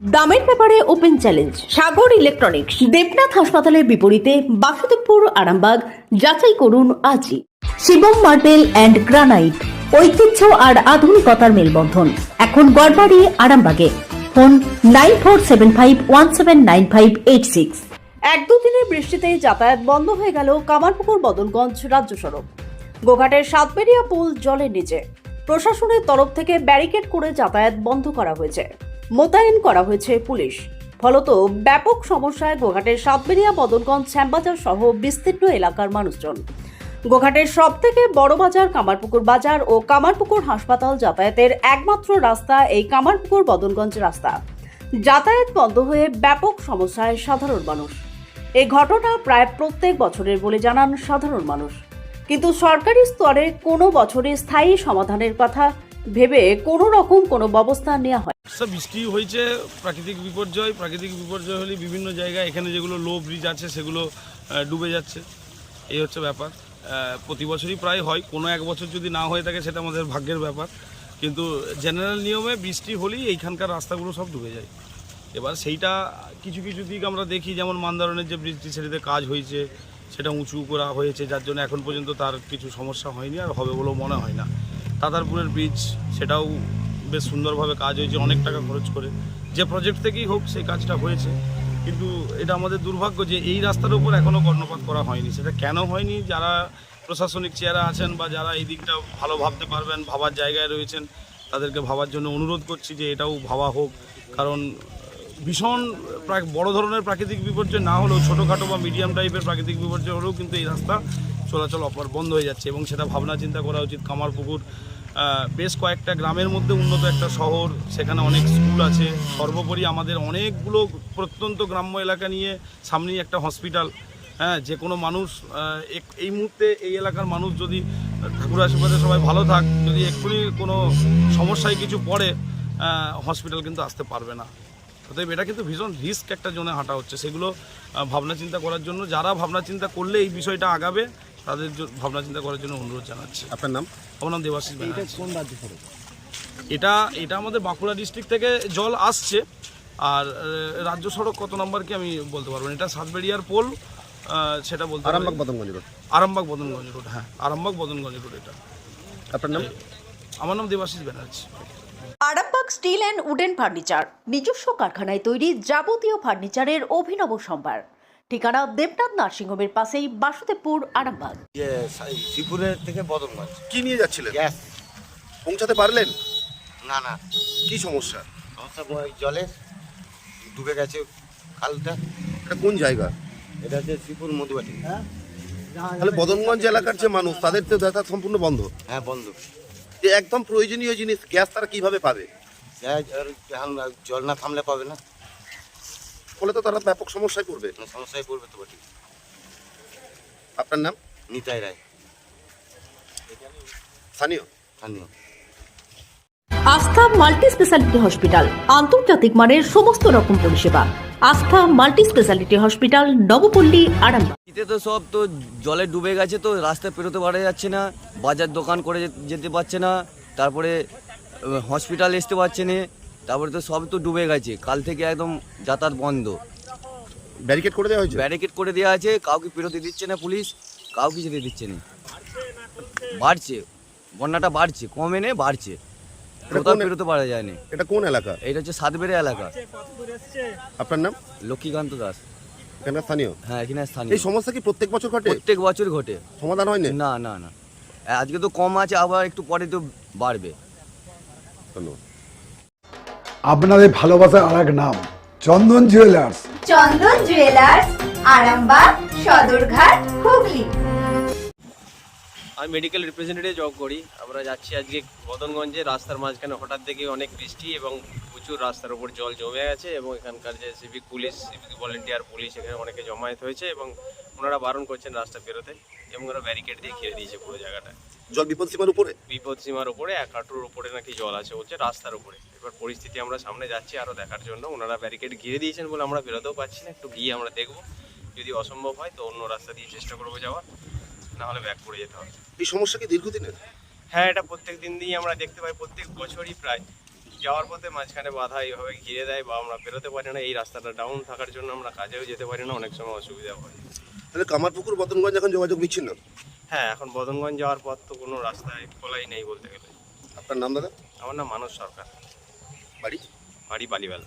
দামের ব্যাপারে open challenge, Sagar electronics, Debnath হাসপাতালের বিপরীতে বাসুদেবপুর, আরামবাগ, যাচাই করুন আজই। শিবম মার্বেল অ্যান্ড গ্রানাইট, ঐতিহ্য আর আধুনিকতার মেলবন্ধন। এখন গড়বাড়ি, আরামবাগে। Phone nine four seven five one seven nine five eight six. এক দুদিনের বৃষ্টিতে যাতায়াত বন্ধ হয়ে গেল কামারপুকুর বদনগঞ্জ রাজ্য সড়ক। গোঘাটের সাতবেরিয়া পুল জলের নিচে। প্রশাসনের তরফ থেকে ব্যারিকেড করে যাতায়াত বন্ধ করা হয়েছে। মোতায়েন করা হয়েছে পুলিশ। ফলত ব্যাপক সমস্যায় গোঘাটের সাতবেরিয়া বদনগঞ্জ শ্যামবাজার সহ বিস্তীর্ণ এলাকার মানুষজন। গোঘাটের সব থেকে বড় বাজার কামারপুকুর বাজার ও কামারপুকুর হাসপাতাল যাতায়াতের একমাত্র রাস্তা এই কামারপুকুর বদনগঞ্জ রাস্তা। যাতায়াত বন্ধ হয়ে ব্যাপক সমস্যায় সাধারণ মানুষ। এই ঘটনা প্রায় প্রত্যেক বছরের বলে জানান সাধারণ মানুষ। কিন্তু সরকারি স্তরে কোনো বছরে স্থায়ী সমাধানের কথা ভেবে কোনো রকম কোনো ব্যবস্থা নেওয়া হয়। স্যার বৃষ্টি হয়েছে, প্রাকৃতিক বিপর্যয় প্রাকৃতিক বিপর্যয় হলে বিভিন্ন জায়গায় এখানে যেগুলো লো ব্রিজ আছে সেগুলো ডুবে যাচ্ছে। এই হচ্ছে ব্যাপার। প্রতি বছরই প্রায় হয়, কোনো এক বছর যদি না হয়ে থাকে সেটা আমাদের ভাগ্যের ব্যাপার। কিন্তু জেনারেল নিয়মে বৃষ্টি হলেই এইখানকার রাস্তাগুলো সব ডুবে যায়। এবার সেইটা কিছু কিছু দিক আমরা দেখি, যেমন মান্দারণের যে ব্রিজটি সেটাতে কাজ হয়েছে, সেটা উঁচু করা হয়েছে, যার জন্য এখন পর্যন্ত তার কিছু সমস্যা হয়নি আর হবে বলেও মনে হয় না। তাতারপুরের ব্রিজ সেটাও বেশ সুন্দরভাবে কাজ হয়েছে, অনেক টাকা খরচ করে। যে প্রজেক্ট থেকেই হোক, সেই কাজটা হয়েছে। কিন্তু এটা আমাদের দুর্ভাগ্য যে এই রাস্তার উপর এখনও কর্ণপাত করা হয়নি। সেটা কেন হয়নি? যারা প্রশাসনিক চেয়ারে আছেন বা যারা এই দিকটা ভালো ভাবতে পারবেন, ভাবার জায়গায় রয়েছেন, তাদেরকে ভাবার জন্য অনুরোধ করছি যে এটাও ভাবা হোক। কারণ, ভীষণ বড় ধরনের প্রাকৃতিক বিপর্যয় না হলেও, ছোটোখাটো বা মিডিয়াম টাইপের প্রাকৃতিক বিপর্যয় হলেও কিন্তু এই রাস্তা চলাচল অপর বন্ধ হয়ে যাচ্ছে এবং সেটা ভাবনা চিন্তা করা উচিত। কামারপুকুর বেশ কয়েকটা গ্রামের মধ্যে উন্নত একটা শহর, সেখানে অনেক স্কুল আছে। সর্বোপরি আমাদের অনেকগুলো প্রত্যন্ত গ্রাম্য এলাকা নিয়ে সামনেই একটা হসপিটাল। হ্যাঁ যে কোনো মানুষ এই মুহূর্তে এই এলাকার মানুষ যদি ঠাকুর আশীর্বাদে সবাই ভালো থাক, যদি এক্ষুনি কোনো সমস্যায় কিছু পড়ে হসপিটাল কিন্তু আসতে পারবে না। অতএব এটা কিন্তু ভীষণ রিস্ক একটা জোনে হাঁটা হচ্ছে। সেগুলো ভাবনা চিন্তা করার জন্য, যারা ভাবনা চিন্তা করলে এই বিষয়টা আগাবে তাদের ভাবনা চিন্তা করার জন্য অনুরোধ জানাচ্ছি। আপনার নাম? আমার নাম দেবাশিস ব্যানার্জি এটা এটা আমাদের বাঁকুড়া ডিস্ট্রিক্ট থেকে জল আসছে। আর রাজ্য সড়ক কত নম্বর কি আমি বলতে পারব এটা সাতবেড়িয়ার পোল সেটা বলতে আরামবাগ বদনগঞ্জ রোড। আরামবাগ বদনগঞ্জ রোড হ্যাঁ। আরামবাগ বদনগঞ্জ রোড এটা। আপনার নাম? আমার নাম Debashis Banerjee Arambagh steel and wooden furniture নিজস্ব কারখানায় তৈরি যাবতীয় ফার্নিচারের অভিনব সম্ভার। ঠিকানা দেবনাথ নার্সিংহোমের পাশেই বাসুদেবপুর আরামবাগ। শ্রীপুরের থেকে বদনগঞ্জ কি নিয়ে যাচ্ছিলেন? গ্যাস। পৌঁছাতে পারলেন? না না। কি সমস্যা? সমস্যা ওই জলে ডুবে গেছে খালটা। এটা কোন জায়গা? এটা হচ্ছে শ্রীপুর মধুবাটি। তাহলে বদনগঞ্জ এলাকার যে মানুষ তাদের তো যাতায়াত সম্পূর্ণ বন্ধ। হ্যাঁ বন্ধ। যে একদম প্রয়োজনীয় জিনিস গ্যাস তারা কীভাবে পাবে? গ্যাস আর জল না থামলে পাবে না। ফলে তো তারা ব্যাপক সমস্যায় পড়বে। সমস্যায় পড়বে তো বটি আপনার নাম? নিতাই রায়। স্থানীয়? স্থানীয়। আস্থা মাল্টি স্পেশালিটি হসপিটাল আন্তর্জাতিক মানের সমস্ত রকম পরিষেবা। Astha multi speciality hospital Nabapalli Arambagh. শীতে তো সব তো জলে ডুবে গেছে তো রাস্তায় পেরোতে পারা যাচ্ছে না বাজার দোকান করে যেতে পারছে না তারপরে হসপিটাল আসতে পারছে না। তারপরে তো সব তো ডুবে গেছে। কাল থেকে একদম যাতায়াত বন্ধ। ব্যারিকেড করে দেওয়া হয়েছে? ব্যারিকেড করে দেওয়া আছে কাউকে পেরোতে দিচ্ছে না পুলিশ কাউকে যেতে দিচ্ছে না। বাড়ছে বন্যাটা বাড়ছে কমে নে বাড়ছে। কোথাও পেরোতে পারা যায় না। এটা কোন এলাকা? এটা হচ্ছে সাতবেড়ে এলাকা। আপনার নাম? লক্ষ্মীকান্ত দাস। এখানে স্থানীয়? হ্যাঁ এখানে এই সমস্যা কি প্রত্যেক বছর ঘটে? প্রত্যেক বছর ঘটে। সমাধান হয়নি? না না না। আজকে তো কম আছে আবার একটু পরে তো বাড়বে। ধন্যবাদ। আপনাদের ভালোবাসার আর এক নাম চন্দন জুয়েলার্স চন্দন জুয়েলার্স আরামবাগ সদরঘাট হুগলি। আমি মেডিকেল রিপ্রেজেন্টেটিভ জব করি। আমরা যাচ্ছি আজকে মদনগঞ্জে। রাস্তার মাঝখানে হঠাৎ দেখে অনেক বৃষ্টি এবং প্রচুর রাস্তার উপর জল জমে গেছে এবং এখানকার যে civic police civic volunteer police এখানে অনেকে জমায়েত হয়েছে এবং ওনারা বারণ করছেন রাস্তা বেরোতে এবং ওরা ব্যারিকেড দিয়ে ঘিরে দিয়েছে পুরো জায়গাটা। জল বিপদ সীমার উপরে? বিপদ সীমার উপরে এক হাঁটুর উপরে নাকি জল আছে বলছে রাস্তার উপরে। এবার পরিস্থিতি আমরা সামনে যাচ্ছি আরও দেখার জন্য। ওনারা ব্যারিকেড ঘিরে দিয়েছেন বলে আমরা বেরোতেও পারছি না একটু গিয়ে আমরা দেখব। যদি অসম্ভব হয় তো অন্য রাস্তা দিয়ে চেষ্টা করব যাওয়ার না হলে ব্যাক করে যেতে হবে। এই সমস্যা কি দীর্ঘদিনের? হ্যাঁ এটা প্রত্যেক দিন দিয়েই আমরা দেখতে পাই প্রত্যেক বছরই প্রায়। যাওয়ার পথে মাঝখানে বাধা এইভাবে ঘিরে দেয় বা আমরা বেরোতে পারি না এই রাস্তাটা ডাউন থাকার জন্য আমরা কাজেও যেতে পারি না অনেক সময় অসুবিধা হয়। তাহলে কামারপুকুর বদনগঞ্জ এখন যোগাযোগ বিচ্ছিন্ন? হ্যাঁ এখন বদনগঞ্জ যাওয়ার পর তো কোনো রাস্তায় খোলাই নেই বলতে গেলে। আপনার নাম দাদা? আমার নাম মানস সরকার। বাড়ি? বাড়ি বালিবেলা